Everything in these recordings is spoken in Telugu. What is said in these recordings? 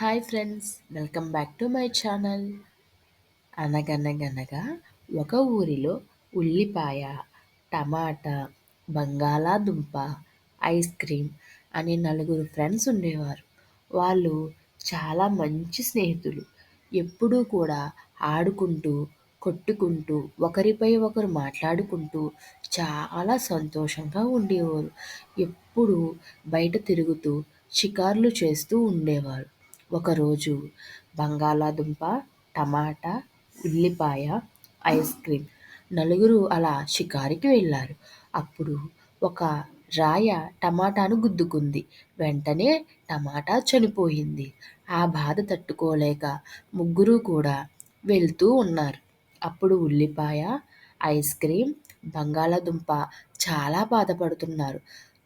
Hi friends welcome back to my channel. అనగనగనగా ఒక ఊరిలో ఉల్లిపాయ టమాటా బంగాళాదుంప ఐస్ క్రీమ్ అనే నలుగురు ఫ్రెండ్స్ ఉండేవారు. వాళ్ళు చాలా మంచి స్నేహితులు. ఎప్పుడూ కూడా ఆడుకుంటూ కొట్టుకుంటూ ఒకరిపై ఒకరు మాట్లాడుకుంటూ చాలా సంతోషంగా ఉండేవారు. ఎప్పుడూ బయట తిరుగుతూ షికార్లు చేస్తూ ఉండేవారు. ఒకరోజు బంగాళాదుంప టమాటా ఉల్లిపాయ ఐస్ క్రీమ్ నలుగురు అలా షికారుకి వెళ్ళారు. అప్పుడు ఒక రాయ టమాటాను గుద్దుకుంది. వెంటనే టమాటా చనిపోయింది. ఆ బాధ తట్టుకోలేక ముగ్గురు కూడా వెళ్తూ ఉన్నారు. అప్పుడు ఉల్లిపాయ ఐస్ క్రీమ్ బంగాళాదుంప చాలా బాధపడుతున్నారు.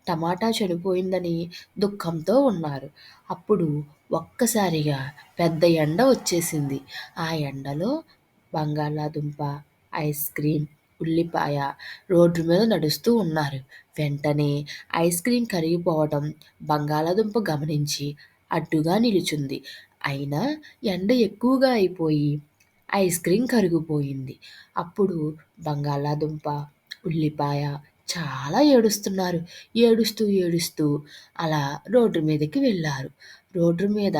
టమాటా చెడిపోయిందని దుఃఖంతో ఉన్నారు. అప్పుడు ఒక్కసారిగా పెద్ద ఎండ వచ్చేసింది. ఆ ఎండలో బంగాళాదుంప ఐస్ క్రీమ్ ఉల్లిపాయ రోడ్డు మీద నడుస్తూ ఉన్నారు. వెంటనే ఐస్ క్రీమ్ కరిగిపోవడం బంగాళాదుంప గమనించి అడ్డుగా నిలుచుంది. అయినా ఎండ ఎక్కువగా అయిపోయి ఐస్ క్రీమ్ కరిగిపోయింది. అప్పుడు బంగాళాదుంప ఉల్లిపాయ చాలా ఏడుస్తున్నారు. ఏడుస్తూ ఏడుస్తూ అలా రోడ్డు మీదకి వెళ్ళారు. రోడ్డు మీద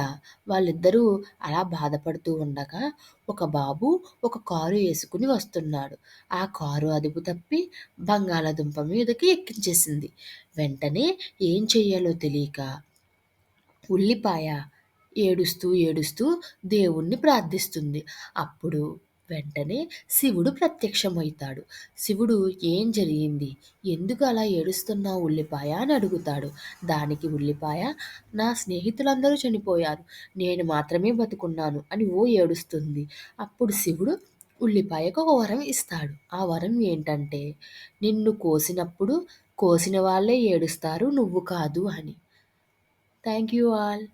వాళ్ళిద్దరూ అలా బాధపడుతూ ఉండగా ఒక బాబు ఒక కారు వేసుకుని వస్తున్నాడు. ఆ కారు అదుపు తప్పి బంగాళాదుంప మీదకి ఎక్కించేసింది. వెంటనే ఏం చెయ్యాలో తెలియక ఉల్లిపాయ ఏడుస్తూ ఏడుస్తూ దేవుణ్ణి ప్రార్థిస్తుంది. అప్పుడు వెంటనే శివుడు ప్రత్యక్షమవుతాడు. శివుడు ఏం జరిగింది? ఎందుకు అలా ఏడుస్తున్నావు ఉల్లిపాయ అని అడుగుతాడు. దానికి ఉల్లిపాయ నా స్నేహితులందరూ చనిపోయారు. నేను మాత్రమే బతుకున్నాను అని ఓ ఏడుస్తుంది. అప్పుడు శివుడు ఉల్లిపాయకు ఒక వరం ఇస్తాడు. ఆ వరం ఏంటంటే నిన్ను కోసినప్పుడు కోసిన వాళ్ళే ఏడుస్తారు నువ్వు కాదు అని. Thank you all.